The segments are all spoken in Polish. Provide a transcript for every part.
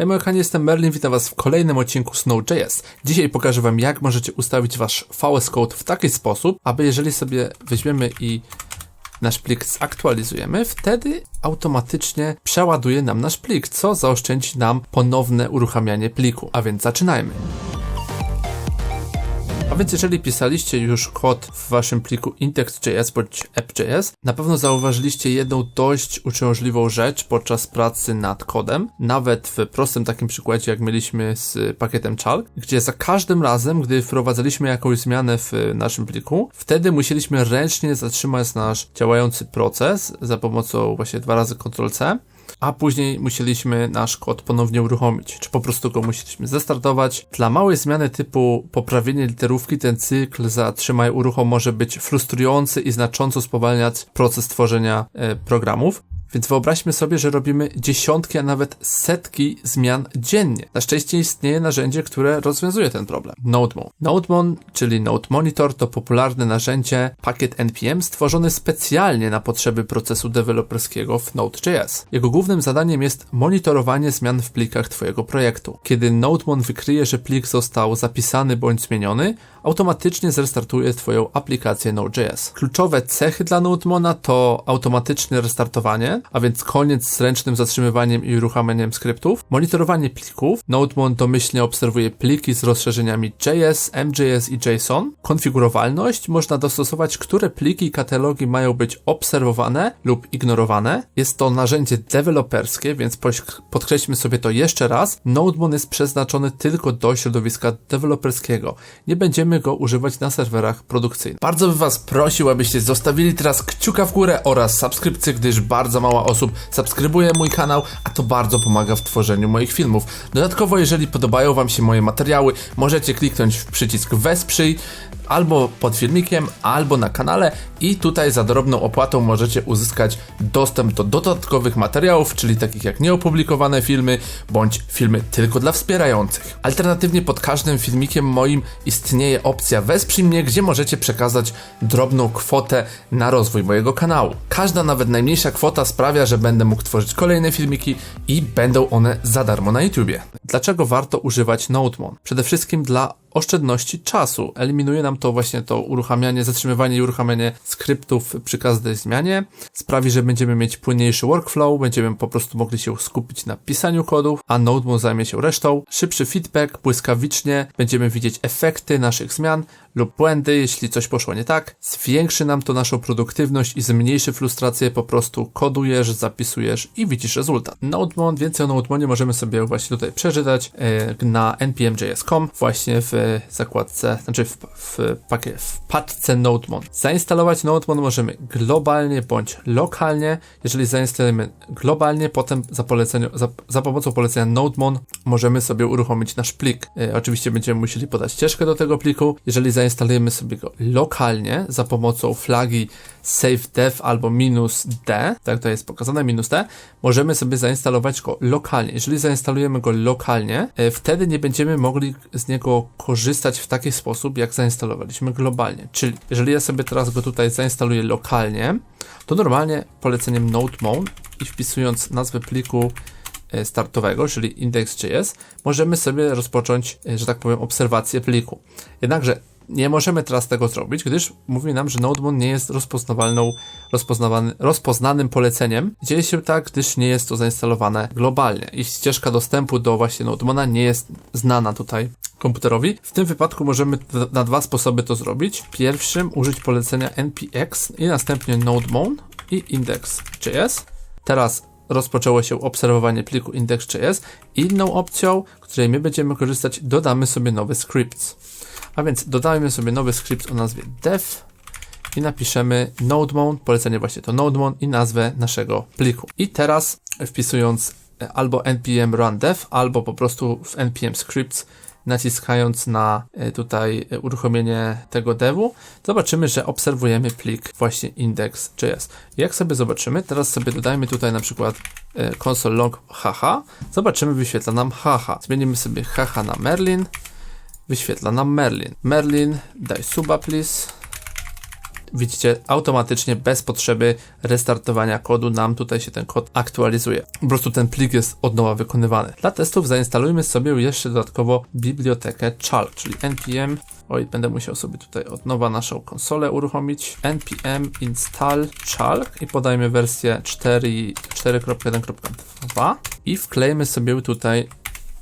Hej moi kochani, jestem Merlin, witam was w kolejnym odcinku Snow.js. Dzisiaj pokażę wam jak możecie ustawić wasz VS Code w taki sposób, aby jeżeli sobie weźmiemy i nasz plik zaktualizujemy, wtedy automatycznie przeładuje nam nasz plik, co zaoszczędzi nam ponowne uruchamianie pliku. A więc zaczynajmy. A więc jeżeli pisaliście już kod w waszym pliku index.js bądź app.js, na pewno zauważyliście jedną dość uciążliwą rzecz podczas pracy nad kodem, nawet w prostym takim przykładzie jak mieliśmy z pakietem Chalk, gdzie za każdym razem, gdy wprowadzaliśmy jakąś zmianę w naszym pliku, wtedy musieliśmy ręcznie zatrzymać nasz działający proces za pomocą właśnie dwa razy Ctrl-C a później musieliśmy nasz kod ponownie uruchomić, czy po prostu go musieliśmy zestartować. Dla małej zmiany typu poprawienie literówki ten cykl zatrzymaj uruchom może być frustrujący i znacząco spowalniać proces tworzenia e, programów. Więc wyobraźmy sobie, że robimy dziesiątki, a nawet setki zmian dziennie. Na szczęście istnieje narzędzie, które rozwiązuje ten problem. NodeMon. NodeMon, czyli Node Monitor, to popularne narzędzie pakiet NPM stworzony specjalnie na potrzeby procesu deweloperskiego w Node.js. Jego głównym zadaniem jest monitorowanie zmian w plikach Twojego projektu. Kiedy NodeMon wykryje, że plik został zapisany bądź zmieniony, automatycznie zrestartuje Twoją aplikację Node.js. Kluczowe cechy dla NodeMona to automatyczne restartowanie, a więc koniec z ręcznym zatrzymywaniem i uruchamianiem skryptów, monitorowanie plików, NodeMon domyślnie obserwuje pliki z rozszerzeniami JS, MJS i JSON, konfigurowalność, można dostosować, które pliki i katalogi mają być obserwowane lub ignorowane. Jest to narzędzie deweloperskie, więc podkreślmy sobie to jeszcze raz. NodeMon jest przeznaczony tylko do środowiska deweloperskiego. Nie będziemy go używać na serwerach produkcyjnych. Bardzo bym Was prosił, abyście zostawili teraz kciuka w górę oraz subskrypcję, gdyż bardzo mała osób subskrybuje mój kanał, a to bardzo pomaga w tworzeniu moich filmów. Dodatkowo, jeżeli podobają Wam się moje materiały, możecie kliknąć w przycisk Wesprzyj albo pod filmikiem, albo na kanale i tutaj za drobną opłatą możecie uzyskać dostęp do dodatkowych materiałów, czyli takich jak nieopublikowane filmy, bądź filmy tylko dla wspierających. Alternatywnie pod każdym filmikiem moim istnieje opcja Wesprzyj mnie, gdzie możecie przekazać drobną kwotę na rozwój mojego kanału. Każda nawet najmniejsza kwota sprawia, że będę mógł tworzyć kolejne filmiki i będą one za darmo na YouTubie. Dlaczego warto używać NoteMon? Przede wszystkim dla oszczędności czasu. Eliminuje nam to właśnie to uruchamianie, zatrzymywanie i uruchamianie skryptów przy każdej zmianie. Sprawi, że będziemy mieć płynniejszy workflow, będziemy po prostu mogli się skupić na pisaniu kodów, a NodeMon zajmie się resztą. Szybszy feedback, błyskawicznie, będziemy widzieć efekty naszych zmian lub błędy, jeśli coś poszło nie tak. Zwiększy nam to naszą produktywność i zmniejszy frustrację, po prostu kodujesz, zapisujesz i widzisz rezultat. NodeMon, więcej o NodeMonie możemy sobie właśnie tutaj przeczytać yy, na npm.js.com właśnie w zakładce, znaczy w, w, pakie, w paczce NodeMon. Zainstalować NodeMon możemy globalnie bądź lokalnie. Jeżeli zainstalujemy globalnie, potem za, poleceniu, za, za pomocą polecenia NodeMon możemy sobie uruchomić nasz plik. Yy, oczywiście będziemy musieli podać ścieżkę do tego pliku. Jeżeli zainstalujemy sobie go lokalnie za pomocą flagi save dev albo minus d, tak to jest pokazane, minus d, możemy sobie zainstalować go lokalnie. Jeżeli zainstalujemy go lokalnie, e, wtedy nie będziemy mogli z niego korzystać w taki sposób, jak zainstalowaliśmy globalnie. Czyli jeżeli ja sobie teraz go tutaj zainstaluję lokalnie, to normalnie poleceniem node-mon i wpisując nazwę pliku e, startowego, czyli index.js, możemy sobie rozpocząć, e, że tak powiem, obserwację pliku. Jednakże nie możemy teraz tego zrobić, gdyż mówi nam, że NodeMon nie jest rozpoznawalną, rozpoznanym poleceniem. Dzieje się tak, gdyż nie jest to zainstalowane globalnie i ścieżka dostępu do właśnie NodeMona nie jest znana tutaj komputerowi. W tym wypadku możemy na dwa sposoby to zrobić. Pierwszym użyć polecenia npx i następnie nodemon i index.js. Teraz rozpoczęło się obserwowanie pliku index.js. Inną opcją, której my będziemy korzystać, dodamy sobie nowy script. A więc dodajmy sobie nowy skrypt o nazwie dev i napiszemy nodemon, polecenie właśnie to nodemon i nazwę naszego pliku. I teraz wpisując albo npm run dev, albo po prostu w npm scripts naciskając na e, tutaj e, uruchomienie tego devu, zobaczymy, że obserwujemy plik właśnie index.js. Jak sobie zobaczymy, teraz sobie dodajmy tutaj na przykład e, console log haha, zobaczymy, wyświetla nam haha. Zmienimy sobie haha na Merlin, wyświetla nam Merlin. Merlin, daj suba please. widzicie, automatycznie bez potrzeby restartowania kodu nam tutaj się ten kod aktualizuje. Po prostu ten plik jest od nowa wykonywany. Dla testów zainstalujmy sobie jeszcze dodatkowo bibliotekę Chalk, czyli npm Oj, będę musiał sobie tutaj od nowa naszą konsolę uruchomić. npm install chalk i podajmy wersję 4.1.2 i wklejmy sobie tutaj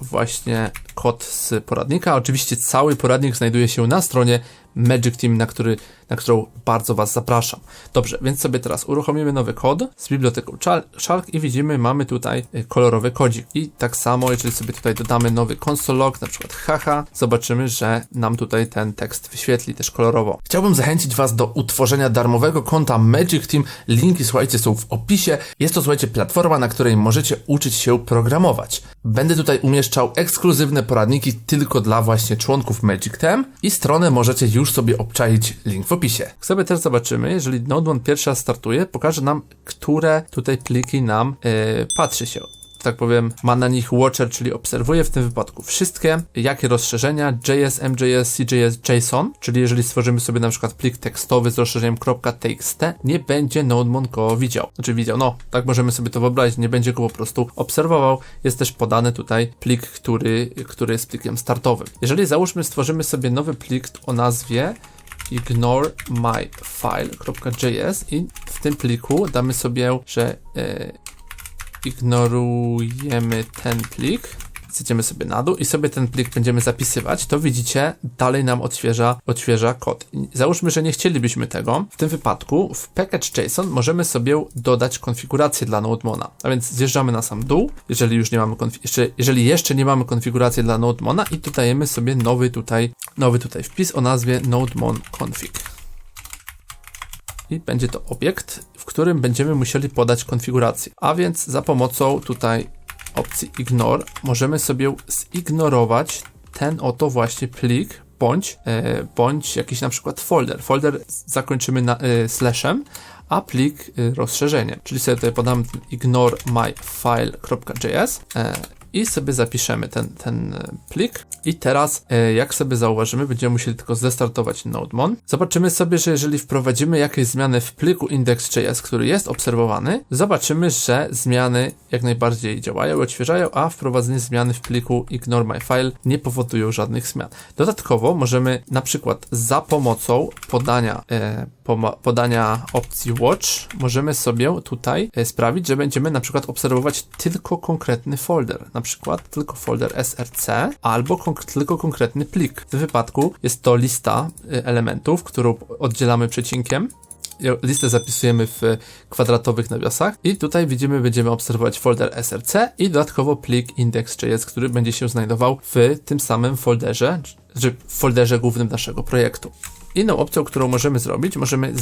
właśnie kod z poradnika. Oczywiście cały poradnik znajduje się na stronie Magic Team, na, który, na którą bardzo Was zapraszam. Dobrze, więc sobie teraz uruchomimy nowy kod z biblioteką Shark i widzimy, mamy tutaj y, kolorowy kodzik. I tak samo, jeżeli sobie tutaj dodamy nowy console log, na przykład haha, zobaczymy, że nam tutaj ten tekst wyświetli też kolorowo. Chciałbym zachęcić Was do utworzenia darmowego konta Magic Team. Linki, słuchajcie, są w opisie. Jest to, słuchajcie, platforma, na której możecie uczyć się programować. Będę tutaj umieszczał ekskluzywne poradniki tylko dla właśnie członków Magic Team i stronę możecie już sobie obczaić link w opisie. Sobie też zobaczymy, jeżeli Node1 pierwsza startuje, pokaże nam, które tutaj pliki nam yy, patrzy się tak powiem, ma na nich Watcher, czyli obserwuje w tym wypadku wszystkie, jakie rozszerzenia JS, MJS, CJS, JSON, czyli jeżeli stworzymy sobie na przykład plik tekstowy z rozszerzeniem .txt, nie będzie NodeMon go widział. Znaczy widział, no, tak możemy sobie to wyobrazić, nie będzie go po prostu obserwował. Jest też podany tutaj plik, który, który jest plikiem startowym. Jeżeli załóżmy, stworzymy sobie nowy plik o nazwie ignore my file.js i w tym pliku damy sobie, że e, ignorujemy ten plik, zjedziemy sobie na dół i sobie ten plik będziemy zapisywać, to widzicie, dalej nam odświeża, odświeża kod. Załóżmy, że nie chcielibyśmy tego. W tym wypadku w package.json możemy sobie dodać konfigurację dla NodeMona. A więc zjeżdżamy na sam dół, jeżeli już nie mamy jeszcze, jeżeli jeszcze nie mamy konfiguracji dla NodeMona i dodajemy sobie nowy tutaj, nowy tutaj wpis o nazwie NodeMon config i będzie to obiekt, w którym będziemy musieli podać konfigurację. A więc za pomocą tutaj opcji ignore możemy sobie zignorować ten oto właśnie plik bądź, e, bądź jakiś na przykład folder. Folder zakończymy na, e, slashem, a plik e, rozszerzeniem. Czyli sobie tutaj podam ignore my file.js e, i sobie zapiszemy ten, ten e, plik. I teraz, e, jak sobie zauważymy, będziemy musieli tylko zestartować NodeMon. Zobaczymy sobie, że jeżeli wprowadzimy jakieś zmiany w pliku index.js, który jest obserwowany, zobaczymy, że zmiany jak najbardziej działają odświeżają, a wprowadzenie zmiany w pliku ignore my file nie powodują żadnych zmian. Dodatkowo możemy na przykład za pomocą podania, e, podania opcji watch, możemy sobie tutaj e, sprawić, że będziemy na przykład obserwować tylko konkretny folder. Na przykład tylko folder src albo tylko konkretny plik. W tym wypadku jest to lista y, elementów, którą oddzielamy przecinkiem listę zapisujemy w kwadratowych nawiasach i tutaj widzimy, będziemy obserwować folder src i dodatkowo plik index.js, który będzie się znajdował w tym samym folderze, czy w folderze głównym naszego projektu. Inną opcją, którą możemy zrobić, możemy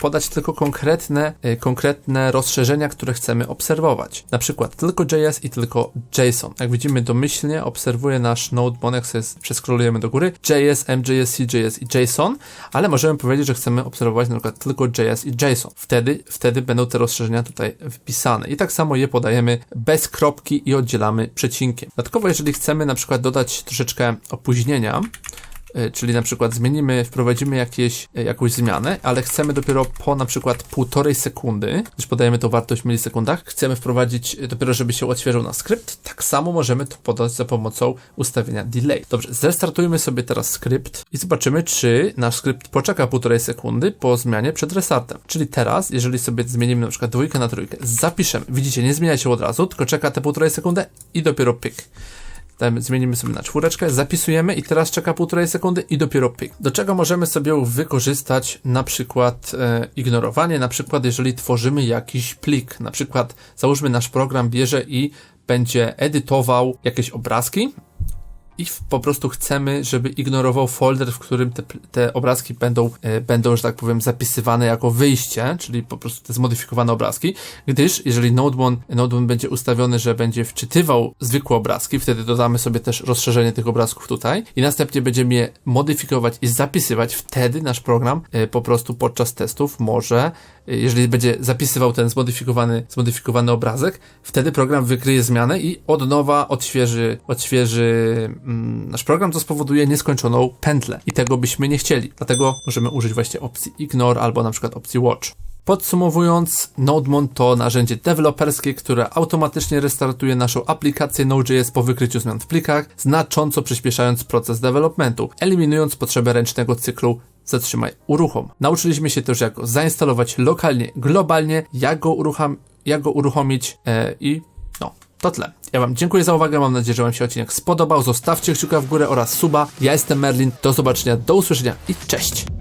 podać tylko konkretne, y, konkretne rozszerzenia, które chcemy obserwować. Na przykład tylko JS i tylko JSON. Jak widzimy domyślnie obserwuje nasz node sobie przeskrolujemy do góry, JS, MJS, CJS i JSON, ale możemy powiedzieć, że chcemy obserwować na przykład tylko JS i JSON. Wtedy, wtedy będą te rozszerzenia tutaj wpisane. I tak samo je podajemy bez kropki i oddzielamy przecinkiem. Dodatkowo, jeżeli chcemy na przykład dodać troszeczkę opóźnienia, czyli na przykład zmienimy, wprowadzimy jakieś, e, jakąś zmianę, ale chcemy dopiero po na przykład półtorej sekundy, gdyż podajemy tą wartość w milisekundach, chcemy wprowadzić e, dopiero, żeby się odświeżył na skrypt, tak samo możemy to podać za pomocą ustawienia delay. Dobrze, zrestartujmy sobie teraz skrypt i zobaczymy, czy nasz skrypt poczeka półtorej sekundy po zmianie przed restartem. Czyli teraz, jeżeli sobie zmienimy na przykład dwójkę na trójkę, zapiszemy, widzicie, nie zmienia się od razu, tylko czeka te półtorej sekundy i dopiero pyk zmienimy sobie na czwóreczkę, zapisujemy i teraz czeka półtorej sekundy i dopiero pik. Do czego możemy sobie wykorzystać na przykład e, ignorowanie, na przykład jeżeli tworzymy jakiś plik, na przykład załóżmy nasz program bierze i będzie edytował jakieś obrazki, i po prostu chcemy, żeby ignorował folder, w którym te, te obrazki będą, e, będą, że tak powiem, zapisywane jako wyjście, czyli po prostu te zmodyfikowane obrazki, gdyż jeżeli Node1, Node1 będzie ustawiony, że będzie wczytywał zwykłe obrazki, wtedy dodamy sobie też rozszerzenie tych obrazków tutaj i następnie będziemy je modyfikować i zapisywać, wtedy nasz program e, po prostu podczas testów może jeżeli będzie zapisywał ten zmodyfikowany, zmodyfikowany obrazek, wtedy program wykryje zmianę i od nowa odświeży, odświeży nasz program to spowoduje nieskończoną pętlę i tego byśmy nie chcieli. Dlatego możemy użyć właśnie opcji ignore albo na przykład opcji watch. Podsumowując, NodeMon to narzędzie deweloperskie, które automatycznie restartuje naszą aplikację Node.js po wykryciu zmian w plikach, znacząco przyspieszając proces developmentu, eliminując potrzebę ręcznego cyklu zatrzymaj uruchom. Nauczyliśmy się też jak go zainstalować lokalnie, globalnie, jak go, urucham, jak go uruchomić e, i no, to tyle. Ja Wam dziękuję za uwagę, mam nadzieję, że Wam się odcinek spodobał. Zostawcie kciuka w górę oraz suba. Ja jestem Merlin, do zobaczenia, do usłyszenia i cześć!